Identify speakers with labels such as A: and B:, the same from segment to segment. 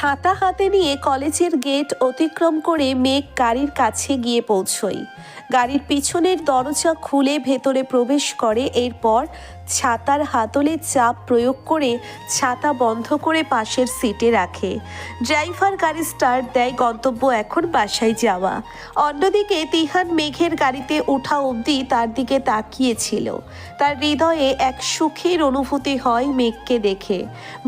A: ছাতা হাতে নিয়ে কলেজের গেট অতিক্রম করে মেঘ গাড়ির কাছে গিয়ে পৌঁছই গাড়ির পিছনের দরজা খুলে ভেতরে প্রবেশ করে। এরপর ছাতার হাতলে চাপ প্রয়োগ করে ছাতা বন্ধ করে পাশের সিটে রাখে। ড্রাইভার গাড়ি স্টার্ট দেয় গন্তব্য এখন বাসায় যাওয়া। অন্যদিকে তিহান মেঘের গাড়িতে ওঠা অবধি তার দিকে তাকিয়েছিল। তার হৃদয়ে এক সুখের অনুভূতি হয় মেঘকে দেখে।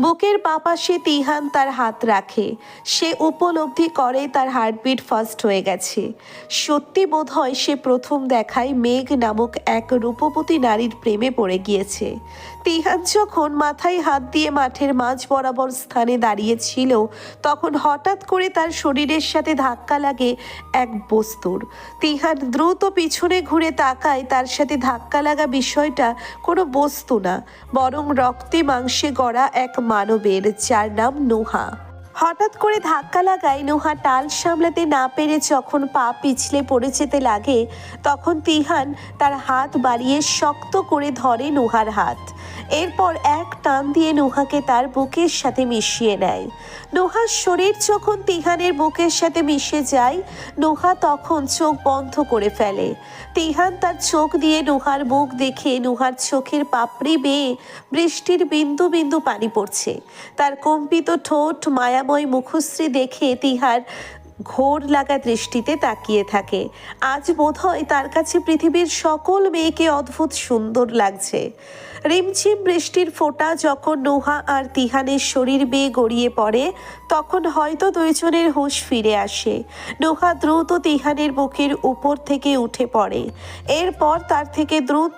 A: বুকের বাপাশে তিহান তার হাত রাখে। সে উপলব্ধি করে তার হার্টবিট ফার্স্ট হয়ে গেছে। সত্যি বোধ হয় সে প্রথম দেখায় মেঘ নামক এক রূপবতী নারীর প্রেমে পড়ে গিয়েছে। তিহান যখন মাথায় হাত দিয়ে মাঠের মাঝ বরাবর স্থানে দাঁড়িয়েছিল, তখন হঠাৎ করে তার শরীরের সাথে ধাক্কা লাগে এক বস্তুর। তিহান দ্রুত পিছনে ঘুরে তাকায়, তার সাথে ধাক্কা লাগা বিষয়টা কোনো বস্তু না, বরং রক্তে মাংসে গড়া এক মানবের, যার নাম নোহা। হঠাৎ করে ধাক্কা লাগায় নোহা টাল সামলাতে না পেরে যখন পা পিছলে পড়ে যেতে লাগে, তখন তিহান তার হাত বাড়িয়ে শক্ত করে ধরে নোহার হাত। এরপর এক টান দিয়ে নোহাকে তার বুকের সাথে মিশিয়ে নেয়। নোহার শরীর যখন তিহানের বুকের সাথে মিশে যায়, নোহা তখন চোখ বন্ধ করে ফেলে। তিহান তার চোখ দিয়ে নোহার মুখ দেখে নোহার চোখের পাপড়ি বেয়ে বৃষ্টির বিন্দু বিন্দু পানি পড়ছে। তার কম্পিত ঠোঁট, মায়াময় মুখশ্রী দেখে তিহার ঘোর লাগা দৃষ্টিতে তাকিয়ে থাকে। আজ বোধহয় তার কাছে পৃথিবীর সকল মেয়েকে অদ্ভুত সুন্দর লাগছে। রিমঝিম বৃষ্টির ফোঁটা যখন নোহা আর তিহানের শরীর বেয়ে গড়িয়ে পড়ে, তখন হয়তো দুইজনের হুঁশ ফিরে আসে। নোহা দ্রুত তিহানের বুকের উপর থেকে উঠে পড়ে। এরপর তার থেকে দ্রুত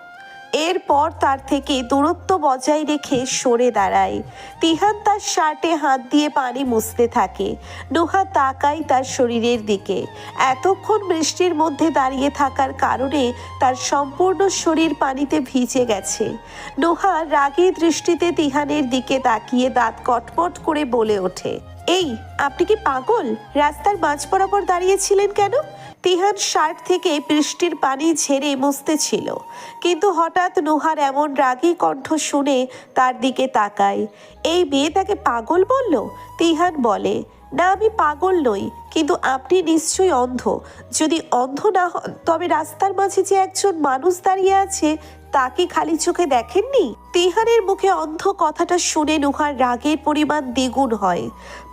A: এরপর তার থেকে দূরত্ব বজায় রেখে সরে দাঁড়ায়। তিহান তার শার্টে হাত দিয়ে পানি মুছতে থাকে। নোহা তাকায় তার শরীরের দিকে। এতক্ষণ বৃষ্টির মধ্যে দাঁড়িয়ে থাকার কারণে তার সম্পূর্ণ শরীর পানিতে ভিজে গেছে। নোহা রাগী দৃষ্টিতে তিহানের দিকে তাকিয়ে দাঁত কটপট করে বলে ওঠে, এই, আপনি কি পাগল? রাস্তার মাঝ বরাবর দাঁড়িয়েছিলেন কেন? তিহান শার্ট থেকে বৃষ্টির পানি ঝেড়ে মুছতে ছিল। কিন্তু হঠাৎ নোহার এমন রাগী কণ্ঠ শুনে তার দিকে তাকায়। এই মেয়ে তাকে পাগল বলল? তিহান বলে। না, আমি পাগল নই, কিন্তু আপনি নিশ্চয়ই অন্ধ। যদি অন্ধ না হন, তবে রাস্তার মাঝে যে একজন মানুষ দাঁড়িয়ে আছে, তাকে খালি চোখে দেখেননি? তিহানের মুখে অন্ধ কথাটা শুনে নুহার রাগের পরিমাণ দ্বিগুণ হয়।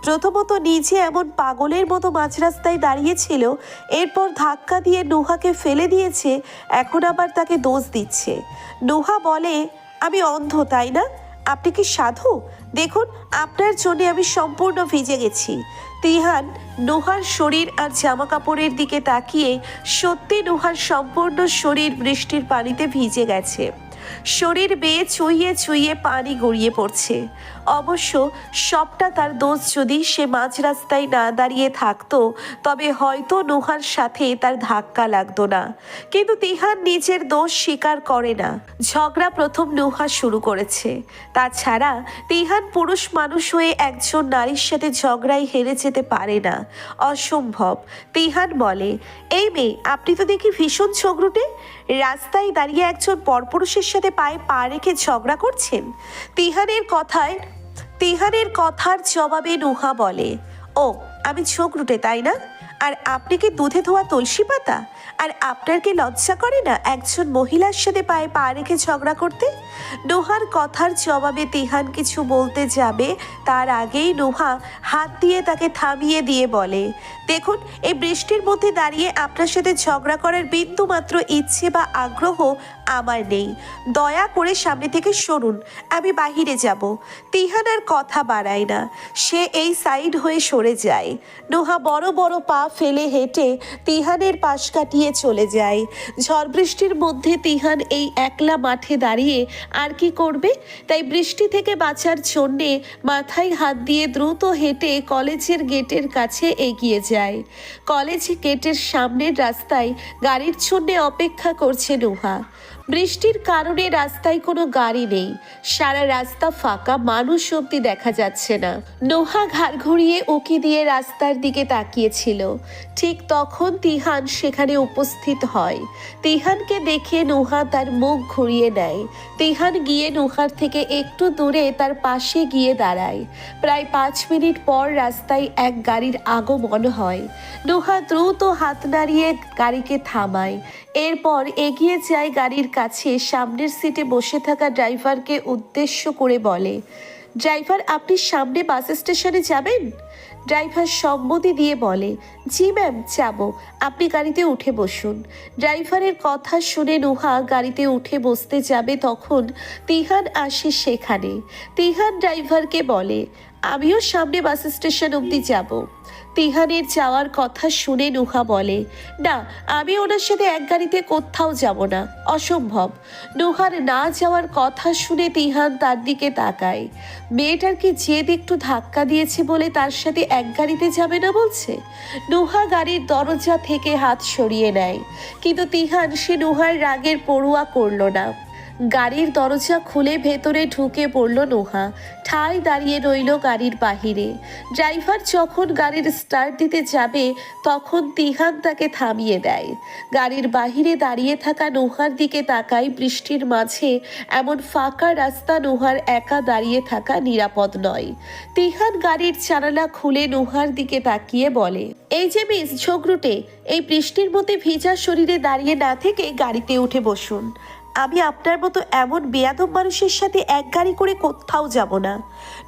A: প্রথমত নিজে এমন পাগলের মতো মাঝ রাস্তায় দাঁড়িয়েছিল, এরপর ধাক্কা দিয়ে নুহাকে ফেলে দিয়েছে, এখন আবার তাকে দোষ দিচ্ছে। নুহা বলে, আমি অন্ধ, তাই না? আপনি কি সাধু? দেখুন, আপনার জন্য আমি সম্পূর্ণ ভিজে গেছি। তিহান নোহার শরীর আর জামা কাপড়ের দিকে তাকিয়ে সত্যি নোহার সম্পূর্ণ শরীর বৃষ্টির পানিতে ভিজে গেছে। শরীর বেয়ে চুইয়ে চুইয়ে পানি গড়িয়ে পড়ছে। অবশ্য সবটা তার দোষ যদি সে মাঝ রাস্তায় না দাঁড়িয়ে থাকতো, তবে হয়তো নোহার সাথে তার ধাক্কা লাগতো না। কিন্তু তিহান নিজের দোষ স্বীকার করে না। ঝগড়া প্রথম নোহা শুরু করেছে। তাছাড়া তিহান পুরুষ মানুষ হয়ে একজন নারীর সাথে ঝগড়ায় হেরে যেতে পারে না। অসম্ভব। তিহান বলে, এই মেয়ে, আপনি তো দেখি ভীষণ ঝগড়ুটে। রাস্তায় দাঁড়িয়ে একজন পরপুরুষের সাথে পায়ে পা রেখে ঝগড়া করছেন। তিহারের কথায়, তিহারের কথার জবাবে নুহা বলে, ও, আমি ঝগড়ুটে তাই না? আর আপনি কি দুধে ধোয়া তুলসী পাতা? আর আপনার কি লজ্জা করে না একজন মহিলার সাথে পায়ে পা রেখে ঝগড়া করতে? নোহার কথার জবাবে তিহান কিছু বলতে যাবে, তার আগেই নোহা হাত দিয়ে তাকে থামিয়ে দিয়ে বলে, দেখুন, এই বৃষ্টির মধ্যে দাঁড়িয়ে আপনার সাথে ঝগড়া করার বিন্দু মাত্র ইচ্ছে বা আগ্রহ আমার নেই। দয়া করে সামনে থেকে সরুন, আমি বাহিরে যাব। তিহান আর কথা বাড়ায় না, সে এই সাইড হয়ে সরে যায়। নোহা বড় বড় পা ফেলে হেঁটে তিহানের পাশ কাটিয়ে চলে যায়। ঝড় বৃষ্টির মধ্যে তিহান এই একলা মাঠে দাঁড়িয়ে আর কি করবে? তাই বৃষ্টি থেকে বাঁচার জন্যে মাথায় হাত দিয়ে দ্রুত হেঁটে কলেজের গেটের কাছে এগিয়ে যায়। কলেজ গেটের সামনের রাস্তায় গাড়ির জন্যে অপেক্ষা করছে নোহা। বৃষ্টির কারণে রাস্তায় কোনো গাড়ি নেই। সারা রাস্তা ফাঁকা, মানুষ অব্দি দেখা যাচ্ছে না। নোহা ঘাড় ঘুরিয়ে উকি দিয়ে রাস্তার দিকে তাকিয়েছিল। ঠিক তখন তিহান সেখানে উপস্থিত হয়। তিহানকে দেখে নোহা তার মুখ ঘুরিয়ে নেয়। তিহান গিয়ে নোহার থেকে একটু দূরে তার পাশে গিয়ে দাঁড়ায়। প্রায় পাঁচ মিনিট পর রাস্তায় এক গাড়ির আগমন হয়। নোহা দ্রুত হাত নাড়িয়ে গাড়িকে থামায়। এরপর এগিয়ে যায় গাড়ির কাছে সামনের সিটে বসে থাকা ড্রাইভারকে উদ্দেশ্য করে বলে, ড্রাইভার, আপনি সামনে বাস স্টেশনে যাবেন? ড্রাইভার সম্মতি দিয়ে বলে, জি ম্যাম, যাব। আপনি গাড়িতে উঠে বসুন। ড্রাইভারের কথা শুনে নুহা গাড়িতে উঠে বসতে যাবে তখন তিহান আসে সেখানে। তিহান ড্রাইভারকে বলে, আমিও সামনে বাস স্টেশন অবধি যাব। তিহানের যাওয়ার কথা শুনে নুহা বলে, না, আমি ওনার সাথে এক গাড়িতে কোথাও যাব না। অসম্ভব। নুহার না যাওয়ার কথা শুনে তিহান তার দিকে তাকায়। মেয়েটার কি জেদ একটু ধাক্কা দিয়েছে বলে তার সাথে এক গাড়িতে যাবে না বলছে? নুহা গাড়ির দরজা থেকে হাত সরিয়ে নেয়, কিন্তু তিহান সে নুহার রাগের পড়ুয়া করল না। গাড়ির দরজা খুলে ভেতরে ঢুকে পড়ল নোহা। ঠাই দাঁড়িয়ে রইল গাড়ির বাহিরে। ড্রাইভার যখন গাড়ির স্টার্ট দিতে যাবে, তখন তিহান তাকে থামিয়ে দেয়। গাড়ির বাহিরে দাঁড়িয়ে থাকা নোহার দিকে তাকায় বৃষ্টির মাঝে, এমন ফাঁকা রাস্তা নোহার একা দাঁড়িয়ে থাকা নিরাপদ নয়। তিহান গাড়ির জানালা খুলে নোহার দিকে তাকিয়ে বলে, এই যে মিস ঝগড়ুটে, এই বৃষ্টির মধ্যে ভিজা শরীরে দাঁড়িয়ে না থেকে গাড়িতে উঠে বসুন। আমি আপনার মতো এমন বেয়াদব মানুষের সাথে এক গাড়ি করে কোথাও যাব না।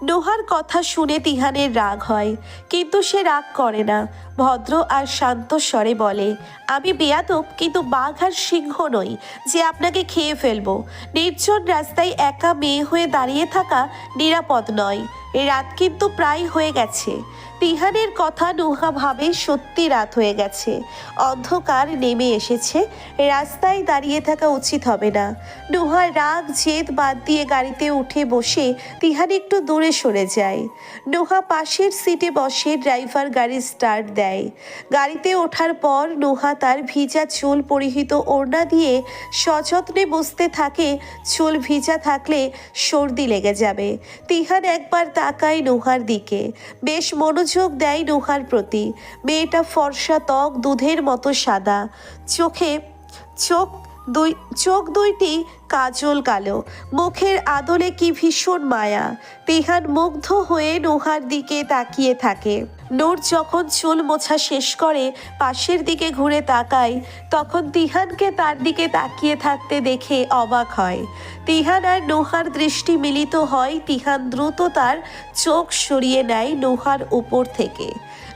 A: নোহার কথা শুনে তিহানের রাগ হয়, কিন্তু সে রাগ করে না। ভদ্র আর শান্ত স্বরে বলে, আমি বেয়াদব, কিন্তু বাঘ আর সিংহ নই, যে আপনাকে খেয়ে ফেলব। নির্জন রাস্তায় একা মেয়ে হয়ে দাঁড়িয়ে থাকা নিরাপদ নয়। রাত কিন্তু প্রায় হয়ে গেছে। তিহানের কথা নুহা ভাবে সত্যি রাত হয়ে গেছে। অন্ধকার নেমে এসেছে। রাস্তায় দাঁড়িয়ে থাকা উচিত হবে না। নুহার রাগ, জেদ বাদ দিয়ে গাড়িতে উঠে বসে তিহান একটু দূরে সরে যায়। নুহা পাশের সিটে বসে ড্রাইভার গাড়ি স্টার্ট দেয়। গাড়িতে ওঠার পর নুহা তার ভিজা চুল পরিহিত ওড়না দিয়ে সযত্নে বসতে থাকে। চুল ভিজা থাকলে সর্দি লেগে যাবে। তিহান একবার তাকায় নুহার দিকে। বেশ মনোযোগ দেয় নুহার প্রতি। মেয়েটা ফর্সা ত্বক, দুধের মতো সাদা। চোখে চোখ দুই, চোখ দুইটি কাজল কালো। মুখের আদলে কি ভীষণ মায়া। তিহান মুগ্ধ হয়ে নোহার দিকে তাকিয়ে থাকে। নোর যখন চুল মোছা শেষ করে পাশের দিকে ঘুরে তাকায়, তখন তিহানকে তার দিকে তাকিয়ে থাকতে দেখে অবাক হয়। তিহান আর নোহার দৃষ্টি মিলিত হয়, তিহান দ্রুত তার চোখ সরিয়ে নেয় নোহার উপর থেকে।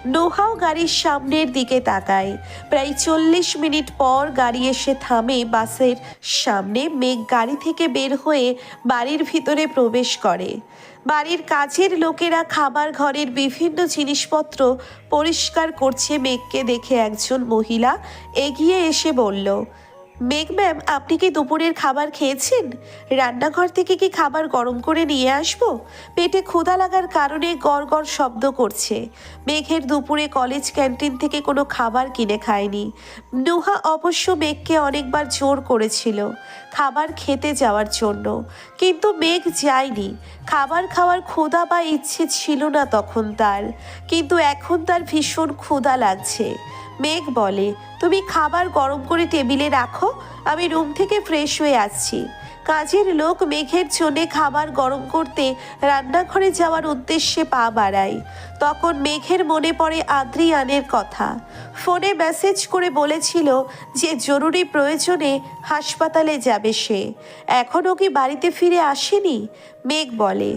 A: নোহাও গাড়ির সামনের দিকে তাকায়। প্রায় চল্লিশ মিনিট পর গাড়ি এসে থামে বাসের সামনে। মেঘ গাড়ি থেকে বের হয়ে বাড়ির ভিতরে প্রবেশ করে। বাড়ির কাজের লোকেরা খাবার ঘরের বিভিন্ন জিনিসপত্র পরিষ্কার করছে। মেঘকে দেখে একজন মহিলা এগিয়ে এসে বলল মেঘ ম্যাম, আপনি কি দুপুরের খাবার খেয়েছেন? রান্নাঘর থেকে কি খাবার গরম করে নিয়ে আসব? পেটে ক্ষুধা লাগার কারণে গড় গড় শব্দ করছে। মেঘের দুপুরে কলেজ ক্যান্টিন থেকে কোনো খাবার কিনে খায়নি। নুহা অবশ্য মেঘকে অনেকবার জোর করেছিল খাবার খেতে যাওয়ার জন্য। কিন্তু মেঘ যায়নি। খাবার খাওয়ার ক্ষুধা বা ইচ্ছে ছিল না তখন তার। কিন্তু এখন তার ভীষণ ক্ষুধা লাগছে। মেঘ বলে তুমি খাবার গরম করে টেবিলে রাখো আমি রুম থেকে ফ্রেশ হয়ে আসছি। কাজের লোক মেঘের জন্যে খাবার গরম করতে রান্নাঘরে যাওয়ার উদ্দেশ্যে পা বাড়ায়। তখন মেঘের মনে পড়ে আদ্রিয়ানের কথা। ফোনে মেসেজ করে বলেছিল যে জরুরি প্রয়োজনে হাসপাতালে যাবে সে। এখনও কি বাড়িতে ফিরে আসেনি? মেঘ বলে,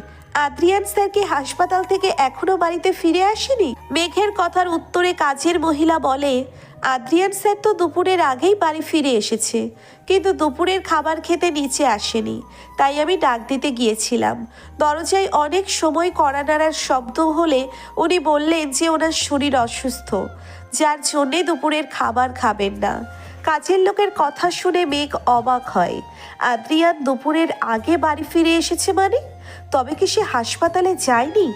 A: আদ্রিয়ান স্যার কি হাসপাতাল থেকে এখনও বাড়িতে ফিরে আসেনি? মেঘের কথার উত্তরে কাজের মহিলা বলে আদ্রিয়ান স্যার তো দুপুরের আগেই বাড়ি ফিরে এসেছে, কিন্তু দুপুরের খাবার খেতে নিচে আসেনি, তাই আমি ডাক দিতে গিয়েছিলাম। দরজায় অনেক সময় কড়া নাড়ার শব্দ হলে উনি বললেন যে ওনার শরীর অসুস্থ, যার জন্যে দুপুরের খাবার খাবেন না। কাজের লোকের কথা শুনে মেঘ অবাক হয়। আদ্রিয়ান দুপুরের আগে বাড়ি ফিরে এসেছে মানে? তবে কি সে হাসপাতালে যায়নি?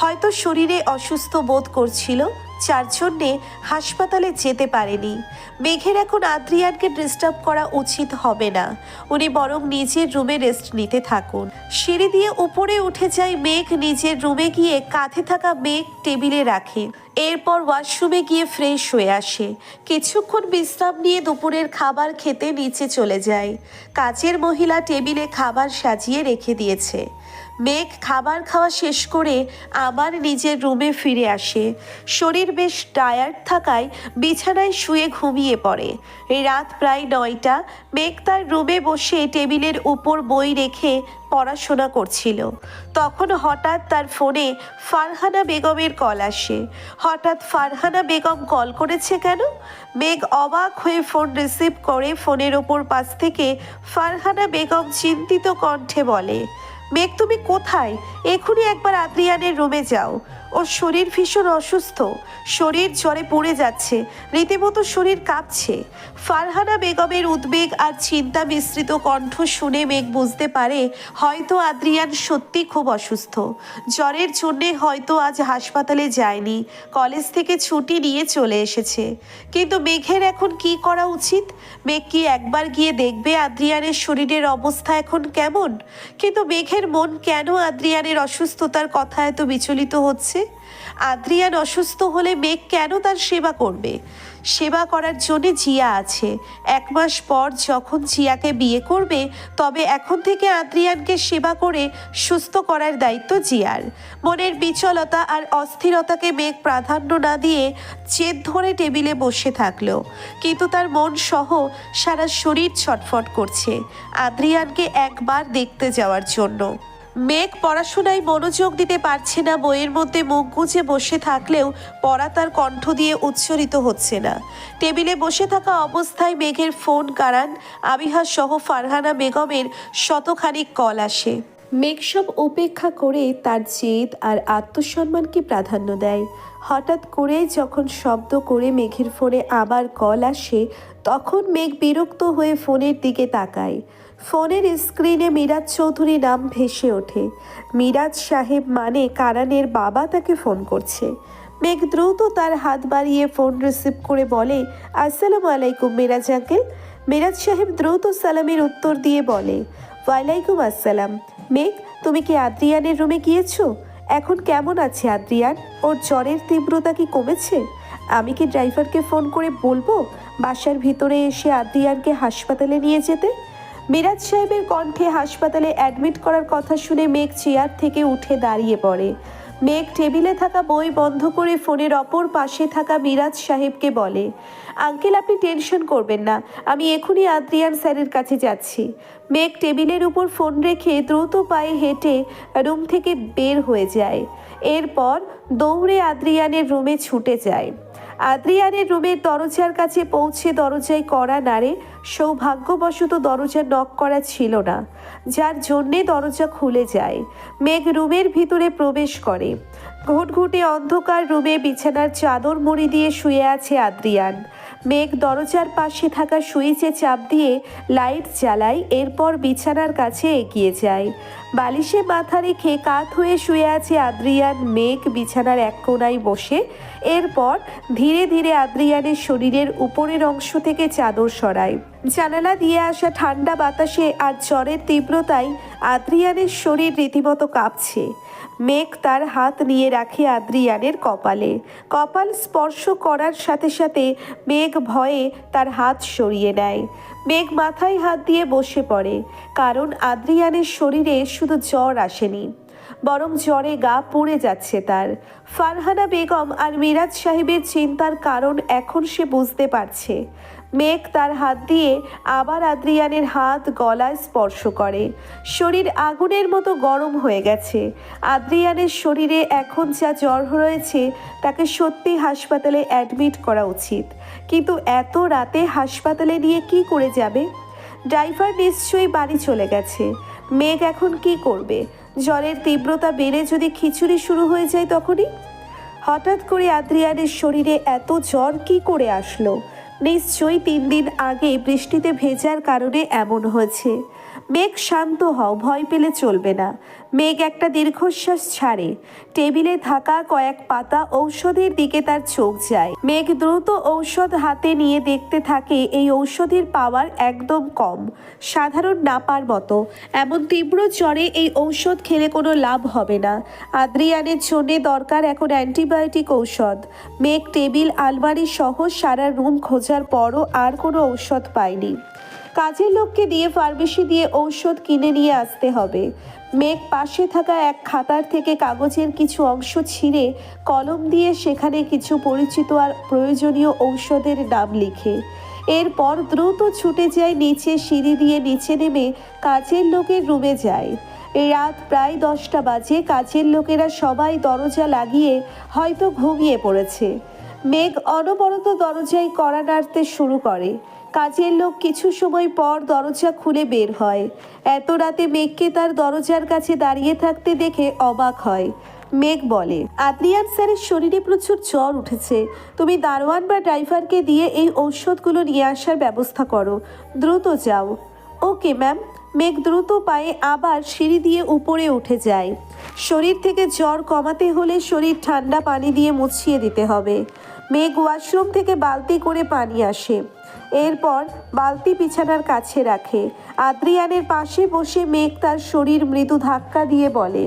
A: হয়তো শরীরে অসুস্থ বোধ করছিল যার জন্যে হাসপাতালে যেতে পারেনি। মেঘের এখন আদ্রিয়ানকে ডিস্টার্ব করা উচিত হবে না। উনি বরং নিজের রুমে রেস্ট নিতে থাকুন। সিঁড়ি দিয়ে উপরে উঠে যায় মেঘ নিজের রুমে গিয়ে কাঁধে থাকা মেঘ টেবিলে রাখে। এরপর ওয়াশরুমে গিয়ে ফ্রেশ হয়ে আসে। কিছুক্ষণ বিশ্রাম নিয়ে দুপুরের খাবার খেতে নিচে চলে যায়। কাজের মহিলা টেবিলে খাবার সাজিয়ে রেখে দিয়েছে। মেঘ খাবার খাওয়া শেষ করে আবার নিজের রুমে ফিরে আসে। শরীর বেশ টায়ার্ড থাকায় বিছানায় শুয়ে ঘুমিয়ে পড়ে। রাত প্রায় নয়টা, মেঘ তার রুমে বসে টেবিলের উপর বই রেখে পড়াশোনা করছিল। তখন হঠাৎ তার ফোনে ফারহানা বেগমের কল আসে। হঠাৎ ফারহানা বেগম কল করেছে কেন? মেঘ অবাক হয়ে ফোন রিসিভ করে ফোনের ওপর পাশ থেকে ফারহানা বেগম চিন্তিত কণ্ঠে বলে মেঘ তুমি কোথায়? এখনই একবার আদ্রিয়ানের রুমে যাও। ওর শরীর ভীষণ অসুস্থ। শরীর জ্বরে পড়ে যাচ্ছে। রীতিমতো শরীর কাঁপছে। ফারহানা বেগমের উদ্বেগ আর চিন্তা মিশ্রিত কণ্ঠ শুনে মেঘ বুঝতে পারে, হয়তো আদ্রিয়ান সত্যি খুব অসুস্থ। জ্বরের জন্যে হয়তো আজ হাসপাতালে যায়নি। কলেজ থেকে ছুটি নিয়ে চলে এসেছে। কিন্তু মেঘের এখন কি করা উচিত? মেঘ কি একবার গিয়ে দেখবে আদ্রিয়ানের শরীরের অবস্থা এখন কেমন? কিন্তু মেঘের মন কেন আদ্রিয়ানের অসুস্থতার কথা এত বিচলিত হচ্ছে? আদ্রিয়ান অসুস্থ হলে মেঘ কেন তার সেবা করবে? সেবা করার জন্যে জিয়া আছে। এক মাস পর যখন জিয়াকে বিয়ে করবে, তবে এখন থেকে আদ্রিয়ানকে সেবা করে সুস্থ করার দায়িত্ব জিয়ার। মনের বিচলতা আর অস্থিরতাকে মেঘ প্রাধান্য না দিয়ে জেদ ধরে টেবিলে বসে থাকল। কিন্তু তার মন সহ সারা শরীর ছটফট করছে। আদ্রিয়ানকে একবার দেখতে যাওয়ার জন্য। মেঘ পড়াশোনায় মনোযোগ দিতে পারছে না, বইয়ের মধ্যে মুখ গুজে বসে থাকলেও পড়া তার কণ্ঠ দিয়ে উচ্চারিত হচ্ছে না। টেবিলে বসে থাকা অবস্থায় মেঘের ফোন কারান আবিহা সহ ফারহানা বেগমের শতখানিক কল আসে। মেঘ সব উপেক্ষা করে তার জেদ আর আত্মসম্মানকে প্রাধান্য দেয়। হঠাৎ করে যখন শব্দ করে মেঘের ফোনে আবার কল আসে, তখন মেঘ বিরক্ত হয়ে ফোনের দিকে তাকায়। ফোনের স্ক্রিনে মিরাজ চৌধুরী নাম ভেসে ওঠে। মিরাজ সাহেব মানে কারানের বাবা তাকে ফোন করছে। মেঘ দ্রুত তার হাত বাড়িয়ে ফোন রিসিভ করে বলে, আসসালামু আলাইকুম মিরাজ আঙ্কেল। মিরাজ সাহেব দ্রুত সালামের উত্তর দিয়ে বলে, ওয়ালাইকুম আসসালাম। মেঘ, তুমি কি আদ্রিয়ানের রুমে গিয়েছো? এখন কেমন আছে আদ্রিয়ান? ওর জ্বরের তীব্রতা কি কমেছে? আমি কি ড্রাইভারকে ফোন করে বলব বাসার ভিতরে এসে আদ্রিয়ানকে হাসপাতালে নিয়ে যেতে? মিরাজ সাহেবের কণ্ঠে হাসপাতালে অ্যাডমিট করার কথা শুনে মেঘ চেয়ার থেকে উঠে দাঁড়িয়ে পড়ে। মেঘ টেবিলে থাকা বই বন্ধ করে ফোনের অপর পাশে থাকা মিরাজ সাহেবকে বলে, আঙ্কেল, আপনি টেনশন করবেন না, আমি এখনই আদ্রিয়ান স্যারের কাছে যাচ্ছি। মেঘ টেবিলের উপর ফোন রেখে দ্রুত পায়ে হেঁটে রুম থেকে বের হয়ে যায়। এরপর দৌড়ে আদ্রিয়ানের রুমে ছুটে যায়। আদ্রিয়ানের রুমের দরজার কাছে পৌঁছে দরজায় কড়া নাড়ে সৌভাগ্যবশত দরজা নক করা ছিল না, যার জন্যে দরজা খুলে যায়। মেঘ রুমের ভিতরে প্রবেশ করে। ঘুটঘুটে অন্ধকার রুমে বিছানার চাদর মুড়ি দিয়ে শুয়ে আছে আদ্রিয়ান। মেঘ দরজার পাশে থাকা সুইচে চাপ দিয়ে লাইট জ্বালায়, এরপর বিছানার কাছে এগিয়ে যায়। বালিশে মাথা রেখে কাত হয়ে শুয়ে আছে আদ্রিয়ান। মেঘ বিছানার এক কোনায় বসে। এরপর ধীরে ধীরে আদ্রিয়ানের শরীরের উপরের অংশ থেকে চাদর সরায়। জানালা দিয়ে আসা ঠান্ডা বাতাসে আর জ্বরের তীব্রতায় আদ্রিয়ানের শরীর রীতিমতো কাঁপছে। মেঘ তার হাত নিয়ে রাখে আদ্রিয়ানের কপালে। কপাল স্পর্শ করার সাথে সাথে মেঘ ভয়ে তার হাত সরিয়ে নেয়। মেঘ মাথায় হাত দিয়ে বসে পড়ে, কারণ আদ্রিয়ানের শরীরে শুধু জ্বর আসেনি। বরং জ্বরে গা পুড়ে যাচ্ছে তার। ফারহানা বেগম আর মিরাজ সাহেবের চিন্তার কারণ এখন সে বুঝতে পারছে। মেঘ তার হাত দিয়ে আবার আদ্রিয়ানের হাত গলায় স্পর্শ করে। শরীর আগুনের মতো গরম হয়ে গেছে। আদ্রিয়ানের শরীরে এখন যা জ্বর রয়েছে, তাকে সত্যি হাসপাতালে অ্যাডমিট করা উচিত। কিন্তু এত রাতে হাসপাতালে নিয়ে কি করে যাবে? ড্রাইভার নিশ্চয়ই বাড়ি চলে গেছে। মেঘ এখন কি করবে? জ্বরের তীব্রতা বেড়ে যদি খিচুড়ি শুরু হয়ে যায় তখনই? হঠাৎ করে আদ্রিয়ানের শরীরে এত জ্বর কি করে আসলো? নিশ্চয়ই তিন দিন আগে বৃষ্টিতে ভেজার কারণে এমন হয়েছে। মেঘ শান্ত হও, ভয় পেলে চলবে না। মেঘ একটা দীর্ঘশ্বাস ছাড়ে। টেবিলে থাকা কয়েক পাতা ঔষধের দিকে তার চোখ যায়। মেঘ দ্রুত ঔষধ হাতে নিয়ে দেখতে থাকে এই ঔষধের পাওয়ার একদম কম, সাধারণ নাপার মতো। এমন তীব্র জ্বরে এই ঔষধ খেলে কোনো লাভ হবে না। আদ্রিয়ানের জন্য দরকার এখন অ্যান্টিবায়োটিক ঔষধ। মেঘ টেবিল আলমারি সহ সারা রুম খোঁজার পরও আর কোনো ঔষধ পায়নি। কাজের লোককে দিয়ে ফার্মেসি দিয়ে ঔষধ কিনে নিয়ে আসতে হবে। মেঘ পাশে থাকা এক খাতার থেকে কাগজের কিছু অংশ ছিঁড়ে কলম দিয়ে সেখানে কিছু পরিচিত আর প্রয়োজনীয় ঔষধের নাম লিখে। এরপর দ্রুত ছুটে যায় নিচে সিঁড়ি দিয়ে নিচে নেমে কাজের লোকের রুমে যায়। রাত প্রায় দশটা বাজে, কাজের লোকেরা সবাই দরজা লাগিয়ে হয়তো ঘুমিয়ে পড়েছে। মেঘ অনবরত দরজায় কড়া নাড়তে শুরু করে। কাজের লোক কিছু সময় পর দরজা খুলে বের হয়। এত রাতে মেঘকে তার দরজার কাছে দাঁড়িয়ে থাকতে দেখে অবাক হয়। মেঘ বলে আদ্রিয়ান স্যারের শরীরে প্রচুর জ্বর উঠেছে। তুমি দারোয়ান বা ড্রাইভারকে দিয়ে এই ঔষধগুলো নিয়ে আসার ব্যবস্থা করো। দ্রুত যাও। Okay, ma'am. মেঘ দ্রুত পায়ে আবার সিঁড়ি দিয়ে উপরে উঠে যায়। শরীর থেকে জ্বর কমাতে হলে শরীর ঠান্ডা পানি দিয়ে মুছিয়ে দিতে হবে। মেঘ ওয়াশরুম থেকে বালতি করে পানি আসে। এরপর বালতি বিছানার কাছে রাখে। আদ্রিয়ানের পাশে বসে মেঘ তার শরীর মৃদু ধাক্কা দিয়ে বলে,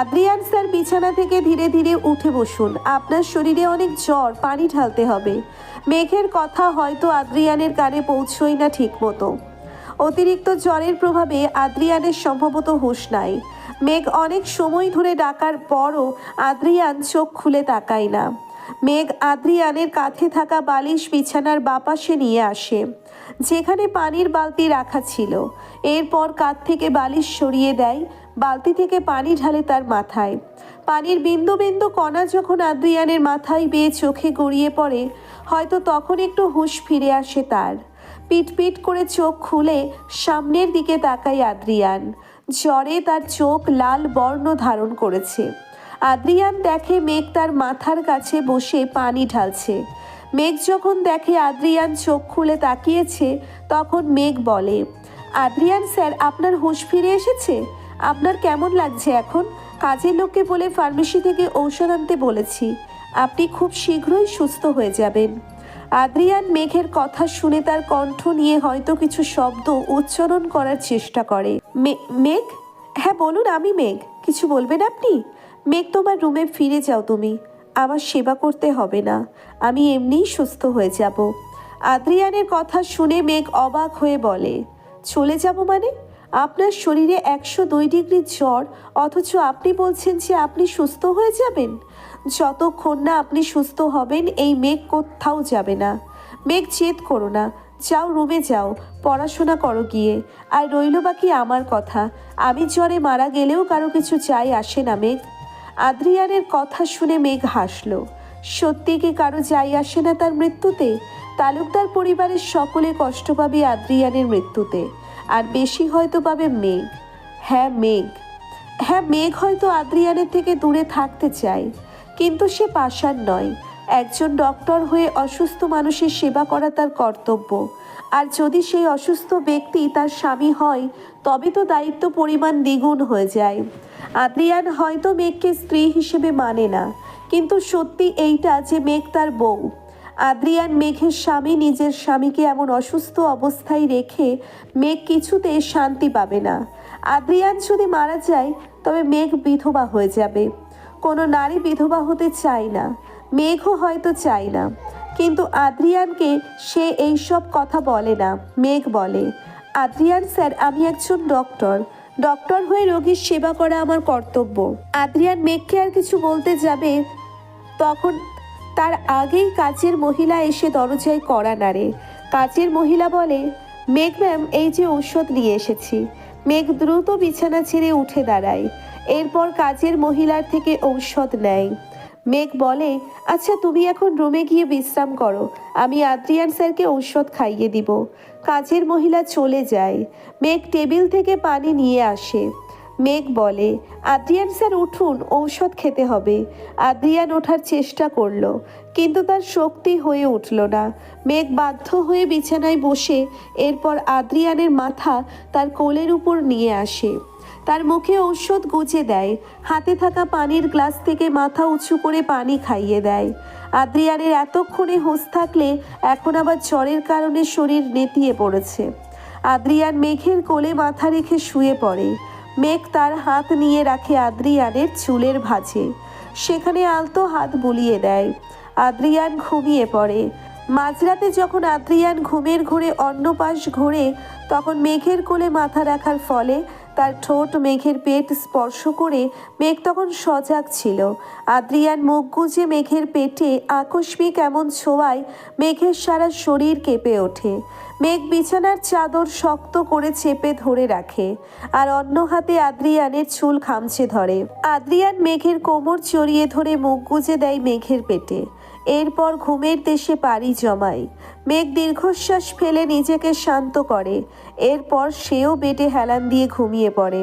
A: আদ্রিয়ান স্যার, বিছানা থেকে ধীরে ধীরে উঠে বসুন। আপনার শরীরে অনেক জ্বর, পানি ঢালতে হবে। মেঘের কথা হয়তো আদ্রিয়ানের কানে পৌঁছই না ঠিক মতো অতিরিক্ত জ্বরের প্রভাবে আদ্রিয়ানের সম্ভবত হুঁশ নাই। মেঘ অনেক সময় ধরে ডাকার পরও আদ্রিয়ান চোখ খুলে তাকায় না। মেঘ আদ্রিয়ানের কাঁধে থাকা বালিশ বিছানার বাপাশে নিয়ে আসে, যেখানে পানির বালতি রাখা ছিল। এরপর কাঁধ থেকে বালিশ সরিয়ে দেয়, বালতি থেকে পানি ঢালে তার মাথায়। পানির বিন্দু বিন্দু কণা যখন আদ্রিয়ানের মাথায় বেয়ে চোখে গড়িয়ে পড়ে, হয়তো তখন একটু হুঁশ ফিরে আসে তার। পিট পিট করে চোখ খুলে সামনের দিকে তাকায় আদ্রিয়ান জ্বরে তার চোখ লাল বর্ণ ধারণ করেছে। আদ্রিয়ান দেখে মেঘ তার মাথার কাছে বসে পানি ঢালছে। মেঘ যখন দেখে আদ্রিয়ান চোখ খুলে তাকিয়েছে, তখন মেঘ বলে, আদ্রিয়ান স্যার, আপনার হুঁশ ফিরে এসেছে? আপনার কেমন লাগছে এখন? কাজের লোককে বলে ফার্মেসি থেকে ঔষধ আনতে বলেছি। আপনি খুব শীঘ্রই সুস্থ হয়ে যাবেন। আদ্রিয়ান মেঘের কথা শুনে তার কণ্ঠ নিয়ে হয়তো কিছু শব্দ উচ্চারণ করার চেষ্টা করে। মেঘ? হ্যাঁ বলুন, আমি মেঘ। কিছু বলবেন আপনি? মেঘ তোমার রুমে ফিরে যাও তুমি। আমার সেবা করতে হবে না। আমি এমনিই সুস্থ হয়ে যাব। আদ্রিয়ানের কথা শুনে মেঘ অবাক হয়ে বলে, চলে যাব মানে? আপনার শরীরে একশো দুই ডিগ্রি জ্বর, অথচ আপনি বলছেন যে আপনি সুস্থ হয়ে যাবেন? যতক্ষণ না আপনি সুস্থ হবেন, এই মেঘ কোথাও যাবে না। মেঘ জেদ করো না। যাও রুমে যাও, পড়াশোনা করো গিয়ে। আর রইল বাকি আমার কথা। আমি জ্বরে মারা গেলেও কারও কিছু চাই আসে না মেঘ। আদ্রিয়ানের কথা শুনে মেঘ হাসল। সত্যি কি কারও যাই আসে না তার মৃত্যুতে? তালুকদার পরিবারের সকলে কষ্ট পাবে আদ্রিয়ানের মৃত্যুতে, আর বেশি হয়তো পাবে মেঘ। হ্যাঁ মেঘ। হ্যাঁ মেঘ হয়তো আদ্রিয়ানের থেকে দূরে থাকতে চায়, কিন্তু সে পাষাণ নয়। একজন ডক্টর হয়ে অসুস্থ মানুষের সেবা করা তার কর্তব্য, আর যদি সেই অসুস্থ ব্যক্তি তার স্বামী হয় তবে তো দায়িত্ব পরিমাণ দ্বিগুণ হয়ে যায়। আদ্রিয়ান হয়তো মেঘকে স্ত্রী হিসেবে মানে না, কিন্তু সত্যি এইটা যে মেঘ তার বউ। আদ্রিয়ান মেঘের স্বামী নিজের স্বামীকে এমন অসুস্থ অবস্থায় রেখে মেঘ কিছুতে শান্তি পাবে না। আদ্রিয়ান যদি মারা যায়, তবে মেঘ বিধবা হয়ে যাবে। কোনো নারী বিধবা হতে চায় না, মেঘও হয়তো চায় না। কিন্তু আদ্রিয়ানকে সে এই সব কথা বলে না, মেঘ বলে। আদ্রিয়ান, স্যার, আমি একজন ডক্টর ডক্টর হয়ে রোগীর সেবা করা আমার কর্তব্য। আদ্রিয়ান মেঘকে আর কিছু বলতে যাবে, তখন তার আগেই কাজের মহিলা এসে দরজায় কড়া নাড়ে। কাজের মহিলা বলে, মেঘ ম্যাম এই যে ঔষধ নিয়ে এসেছি। মেঘ দ্রুত বিছানা ছেড়ে উঠে দাঁড়ায়। এরপর কাজের মহিলার থেকে ঔষধ নেয়। মেঘ বলে আচ্ছা তুমি এখন রুমে গিয়ে বিশ্রাম করো। আমি আদ্রিয়ান স্যারকে ঔষধ খাইয়ে দিব। কাজের মহিলা চলে যায়। মেঘ টেবিল থেকে পানি নিয়ে আসে। মেঘ বলে, আদ্রিয়ান স্যার, উঠুন, ঔষধ খেতে হবে। আদ্রিয়ান ওঠার চেষ্টা করল, কিন্তু তার শক্তি হয়ে উঠল না। মেঘ বাধ্য হয়ে বিছানায় বসে, এরপর আদ্রিয়ানের মাথা তার কোলের উপর নিয়ে আসে। তার মুখে ঔষধ গুজে দেয়। হাতে থাকা পানির গ্লাস থেকে মাথা উঁচু করে পানি খাইয়ে দেয়। আদ্রিয়ানের এতক্ষণে হুঁশ থাকলে এখন আবার জ্বরের কারণে শরীর নেতিয়ে পড়েছে। আদ্রিয়ান মেঘের কোলে মাথা রেখে শুয়ে পড়ে। মেঘ তার হাত নিয়ে রাখে আদ্রিয়ানের চুলের ভাঁজে। সেখানে আলতো হাত বুলিয়ে দেয়। আদ্রিয়ান ঘুমিয়ে পড়ে। মাঝরাতে যখন আদ্রিয়ান ঘুমের ঘুরে অন্য পাশ ঘোরে, তখন মেঘের কোলে মাথা রাখার ফলে তার ঠোঁট মেঘের পেট স্পর্শ করে মেঘ তখন সজাগ ছিল। আদ্রিয়ান মুখ গুজে মেঘের পেটে আকস্মিক এমন ছোঁয়ায় মেঘের সারা শরীর কেঁপে ওঠে। মেঘ বিছানার চাদর শক্ত করে চেপে ধরে রাখে আর অন্য হাতে আদ্রিয়ানের চুল খামচে ধরে। আদ্রিয়ান মেঘের কোমর চড়িয়ে ধরে মুখ গুজে দেয় মেঘের পেটে। এরপর ঘুমের দেশে পাড়ি জমায়। মেঘ দীর্ঘশ্বাস ফেলে নিজেকে শান্ত করে। এরপর সেও বেটে হেলান দিয়ে ঘুমিয়ে পড়ে।